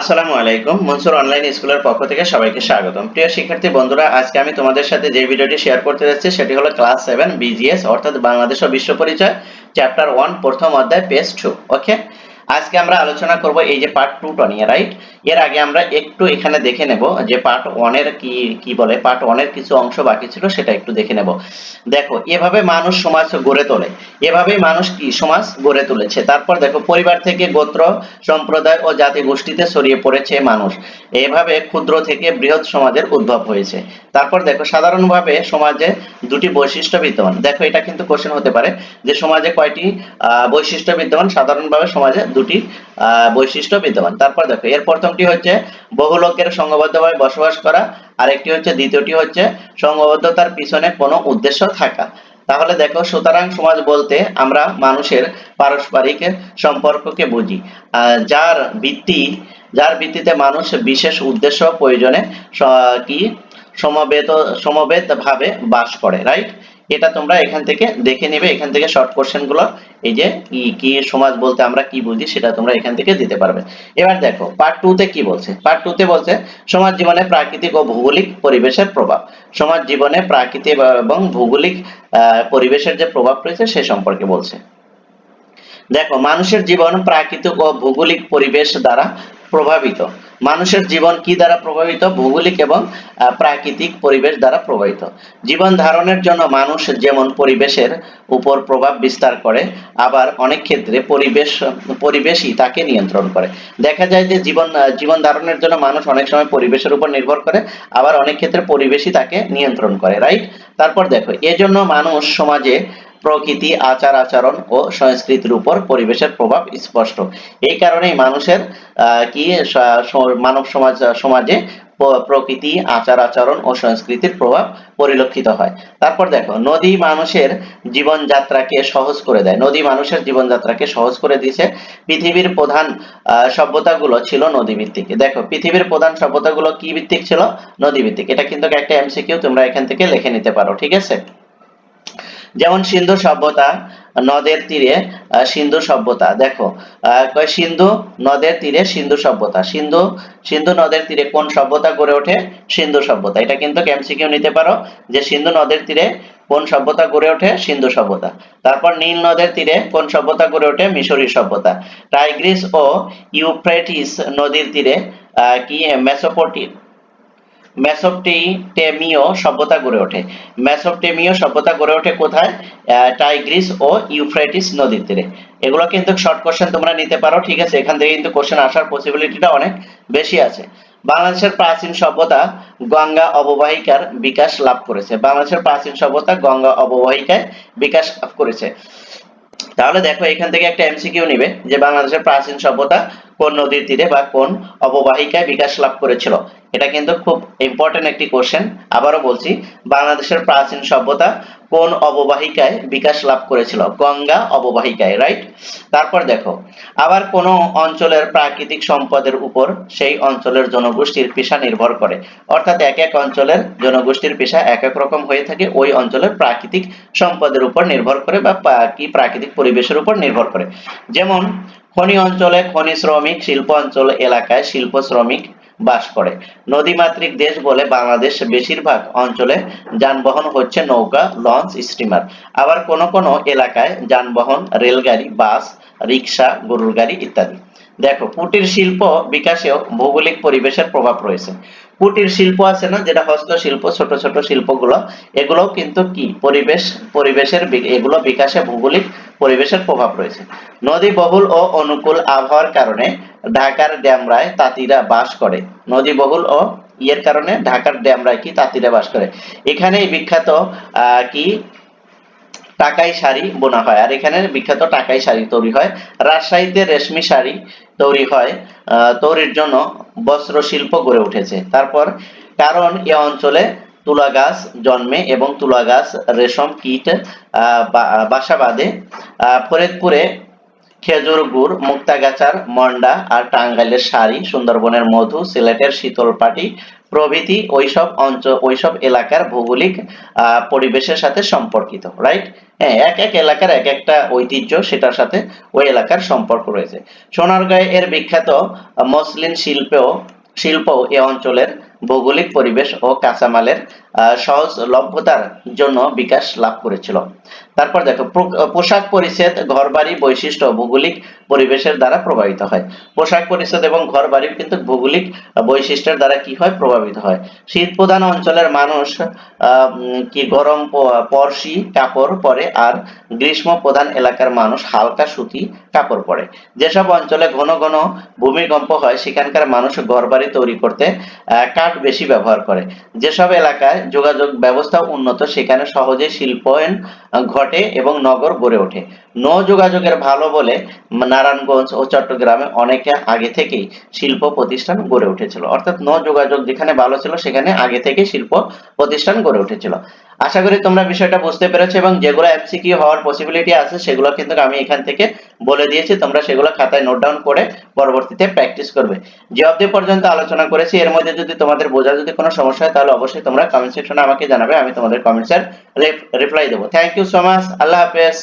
আসসালামু আলাইকুম। মনসুর অনলাইন স্কুলের পক্ষ থেকে সবাইকে স্বাগতম। প্রিয় শিক্ষার্থী বন্ধুরা, আজকে আমি তোমাদের সাথে যে ভিডিওটি শেয়ার করতে যাচ্ছি, সেটি হলো ক্লাস সেভেন বিজিএস অর্থাৎ বাংলাদেশ ও বিশ্ব পরিচয় চ্যাপ্টার ওয়ান প্রথম অধ্যায় পেজ টু ওকে আজকে আমরা আলোচনা করব এই যে পার্ট টুটা নিয়ে রাইট এর আগে আমরা একটু এখানে দেখে নেব যে পার্ট ওয়ানের কি কি বলে পার্ট ওয়ানের কিছু অংশ বাকি ছিল, সেটা একটু দেখে নেব। দেখো, এভাবে মানুষ সমাজ গড়ে তোলে। এভাবেই মানুষ কি সমাজ গড়ে তুলেছে। তারপর দেখো, পরিবার থেকে গোত্র, সম্প্রদায় ও জাতি গোষ্ঠীতে ছড়িয়ে পড়েছে মানুষ। এভাবে ক্ষুদ্র থেকে বৃহৎ সমাজের উদ্ভব হয়েছে। তারপর দেখো, সাধারণভাবে সমাজে দুটি বৈশিষ্ট্য বিদ্যমান। দেখো, এটা কিন্তু কোশ্চেন হতে পারে যে সমাজে কয়টি বৈশিষ্ট্য বিদ্যমান? সাধারণভাবে সমাজে দুটি বৈশিষ্ট্য বিদ্যমান। তারপর দেখো, এর প্রথমটি হচ্ছে বহু লোকের সংঘবদ্ধভাবে বসবাস করা। আরেকটি হচ্ছে, দ্বিতীয়টি হচ্ছে সংঘবদ্ধতার পিছনে কোনো উদ্দেশ্য থাকা। তাহলে দেখো, সুতরাং সমাজ বলতে আমরা মানুষের পারস্পরিক সম্পর্ককে বুঝি। যার ভিত্তি, যার ভিত্তিতে মানুষ বিশেষ উদ্দেশ্য প্রয়োজনে কি? সমবেত সমবেত ভাবে বাস করে রাইট এটা তোমরা এখান থেকে দেখে নেবে, এখান থেকে শর্ট কোশ্চেনগুলো, এই যে কি কি সমাজ বলতে আমরা কি বুঝি সেটা তোমরা এখান থেকে দিতে পারবে। এবার দেখো পার্ট টু তে কি বলছে? পার্ট টু তে বলছে, সমাজ জীবনে প্রাকৃতিক ও ভৌগোলিক পরিবেশের প্রভাব। সমাজ জীবনে প্রাকৃতিক এবং ভৌগোলিক পরিবেশের যে প্রভাব রয়েছে সে সম্পর্কে বলছে। দেখো, মানুষের জীবন প্রাকৃতিক ও ভৌগোলিক পরিবেশ দ্বারা প্রভাবিত। মানুষের জীবন কি দ্বারা প্রভাবিত? ভৌগোলিক এবং প্রাকৃতিক পরিবেশ দ্বারা প্রভাবিত। জীবন ধারণের জন্য মানুষ যেমন পরিবেশের উপর প্রভাব বিস্তার করে, আবার অনেক ক্ষেত্রে পরিবেশ, পরিবেশই তাকে নিয়ন্ত্রণ করে। দেখা যায় যে জীবন জীবন ধারণের জন্য মানুষ অনেক সময় পরিবেশের উপর নির্ভর করে, আবার অনেক ক্ষেত্রে পরিবেশই তাকে নিয়ন্ত্রণ করে, রাইট? তারপর দেখো, এজন্য মানুষ সমাজে প্রকৃতি, আচার, আচরণ ও সংস্কৃতির উপর পরিবেশের প্রভাব স্পষ্ট। এই কারণেই মানুষের কি মানব সমাজ, সমাজে প্রকৃতি, আচার, আচরণ ও সংস্কৃতির প্রভাব পরিলক্ষিত হয়। তারপর দেখো, নদী মানুষের জীবনযাত্রাকে সহজ করে দেয়। নদী মানুষের জীবনযাত্রাকে সহজ করে দিয়েছে। পৃথিবীর প্রধান সভ্যতাগুলো ছিল নদী ভিত্তিক দেখো, পৃথিবীর প্রধান সভ্যতাগুলো কি ভিত্তিক ছিল? নদী ভিত্তিক এটা কিন্তু একটা এমসিকিউ তোমরা এখান থেকে লিখে নিতে পারো, ঠিক আছে? যেমন সিন্ধু সভ্যতা, নদের তীরে সিন্ধু সভ্যতা। দেখো সিন্ধু? নদের তীরে সিন্ধু সভ্যতা। সিন্ধু সিন্ধু নদের তীরে কোন সভ্যতা গড়ে ওঠে? সিন্ধু সভ্যতা। এটা কিন্তু এমসিকিউ নিতে পারো যে সিন্ধু নদের তীরে কোন সভ্যতা গড়ে ওঠে? সিন্ধু সভ্যতা। তারপর নীল নদের তীরে কোন সভ্যতা গড়ে ওঠে? মিশরী সভ্যতা। টাইগ্রিস ও ইউফ্রেটিস নদীর তীরে কি? মেসোপটি মেসোপটেমিয় সভ্যতা গড়ে ওঠে। মেসোপটেমিয় সভ্যতা গড়ে ওঠে কোথায়? টাইগ্রিস ও ইউফ্রেটিস নদীর তীরে। এগুলো কিন্তু শর্ট কোশ্চেন তোমরা নিতে পারো, ঠিক আছে? এখান থেকে কিন্তু কোশ্চেন আসার পসিবিলিটিটা অনেক বেশি আছে। বাংলাদেশের প্রাচীন সভ্যতা গঙ্গা অববাহিকার বিকাশ লাভ করেছে। বাংলাদেশের প্রাচীন সভ্যতা গঙ্গা অববাহিকায় বিকাশ লাভ করেছে। তাহলে দেখো, এখান থেকে একটা এমসিকিউ নিবে যে বাংলাদেশের প্রাচীন সভ্যতা কোন নদীর তীরে বা কোন অববাহিকায় বিকাশ লাভ করেছিল? এটা কিন্তু খুব ইম্পর্টেন্ট একটি কোশ্চেন আবারও বলছি, বাংলাদেশের প্রাচীন সভ্যতা কোন অববাহিকায় বিকাশ লাভ করেছিল? গঙ্গা অববাহিকায় রাইট তারপর দেখো, আবার কোন অঞ্চলের প্রাকৃতিক সম্পদের উপর সেই অঞ্চলের জনগোষ্ঠীর পেশা নির্ভর করে। অর্থাৎ এক এক অঞ্চলের জনগোষ্ঠীর পেশা এক এক রকম হয়ে থাকে, ওই অঞ্চলের প্রাকৃতিক সম্পদের উপর নির্ভর করে বা কি প্রাকৃতিক পরিবেশের উপর নির্ভর করে। যেমন খনি অঞ্চলে খনি শ্রমিক, শিল্প অঞ্চল এলাকায় শিল্প শ্রমিক বাস করে। নদীমাতৃক দেশ বলে বাংলাদেশ বেশিরভাগ অঞ্চলে যানবাহন হচ্ছে নৌকা, লঞ্চ, স্টিমার। আবার কোন কোন এলাকায় যানবাহন, রেলগাড়ি, বাস রিক্সা গরুর গাড়ি ইত্যাদি। দেখো, কুটির শিল্প বিকাশেও ভৌগোলিক পরিবেশের প্রভাব রয়েছে। কুটির শিল্প আছে না, যেটা হস্তশিল্প, ছোট ছোট শিল্পগুলো এগুলো কিন্তু কি? পরিবেশ, পরিবেশের এগুলো বিকাশে ভৌগোলিক পরিবেশের প্রভাব রয়েছে। নদী বহুল ও অনুকূল আবহাওয়ার কারণে ঢাকার ড্যামরায় তাঁতিরা বাস করে। নদী বহুল ও ইয়ের কারণে ঢাকার ড্যামরায় কি তাঁতিরা বাস করে? এখানেই বিখ্যাত কি? টাকাই শাড়ি বোনা হয়। আর এখানে বিখ্যাত টাকাই শাড়ি তৈরি হয়। রাজশাহীতে রেশমি শাড়ি তৈরি হয়। তৈরির জন্য বস্ত্র শিল্প গড়ে উঠেছে। তারপর কারণ, এ অঞ্চলে তুলা গাছ জন্মে এবং তুলা গাছ রেশম, কীট বাসা বাঁধে। ফরিদপুরে খেজুর গুড় মুক্তাগাছার মন্ডা আর টাঙ্গাইলের শাড়ি, সুন্দরবনের মধু, সিলেটের শীতলপাটি প্রভৃতি ওইসব অঞ্চল ওইসব এলাকার ভৌগোলিক পরিবেশের সাথে সম্পর্কিত রাইট হ্যাঁ এক এক এলাকার এক একটা ঐতিহ্য সেটার সাথে ওই এলাকার সম্পর্ক রয়েছে। সোনারগাঁয়ে এর বিখ্যাত মসলিন শিল্পেও শিল্প এ অঞ্চলের ভৌগোলিক পরিবেশ ও কাঁচামালের সহজলভ্যতার জন্য বিকাশ লাভ করেছিল। তারপর দেখো পোশাক পরিচ্ছদ ঘরবাড়ি বৈশিষ্ট্য ভৌগোলিক পরিবেশের দ্বারা প্রভাবিত হয়। পোশাক পরিচ্ছদ এবং ঘরবাড়ি কিন্তু ভৌগোলিক বৈশিষ্ট্যের দ্বারা কি হয়? প্রভাবিত হয়। শীত প্রধান অঞ্চলের মানুষ কি গরম পরশি কাপড় পরে আর গ্রীষ্ম প্রধান এলাকার মানুষ হালকা সুতি কাপড় পরে। যেসব অঞ্চলে ঘন ঘন ভূমিকম্প হয় সেখানকার মানুষ ঘরবাড়ি তৈরি করতে আহ, কাঠ বেশি ব্যবহার করে। যেসব এলাকায় যোগাযোগ ব্যবস্থা উন্নত, সেখানে সহজে শিল্পায়ন ঘটে এবং নগর গড়ে ওঠে। নৌ যোগাযোগের ভালো বলে নারায়ণগঞ্জ ও চট্টগ্রামে অনেকে আগে থেকেই শিল্প প্রতিষ্ঠান গড়ে উঠেছিল। অর্থাৎ নৌ যোগাযোগ যেখানে ভালো ছিল, সেখানে আগে থেকে শিল্প প্রতিষ্ঠান গড়ে উঠেছিল। আশা করি তোমরা বিষয়টা বুঝতে পেরেছ এবং যেগুলো এমসিকিউ হওয়ার পসিবিলিটি আছে, সেগুলো কিন্তু আমি এখান থেকে বলে দিয়েছি। তোমরা সেগুলো খাতায় নোট ডাউন করে পরবর্তীতে প্র্যাকটিস করবে। যে অবধি পর্যন্ত আলোচনা করেছি, এর মধ্যে যদি তোমাদের বোঝা যদি কোনো সমস্যা হয়, তাহলে অবশ্যই তোমরা কমেন্ট সেকশনে আমাকে জানাবে, আমি তোমাদের কমেন্টসের রিপ্লাই দেবো। থ্যাংক ইউ সো মাচ আল্লাহ হাফেজ।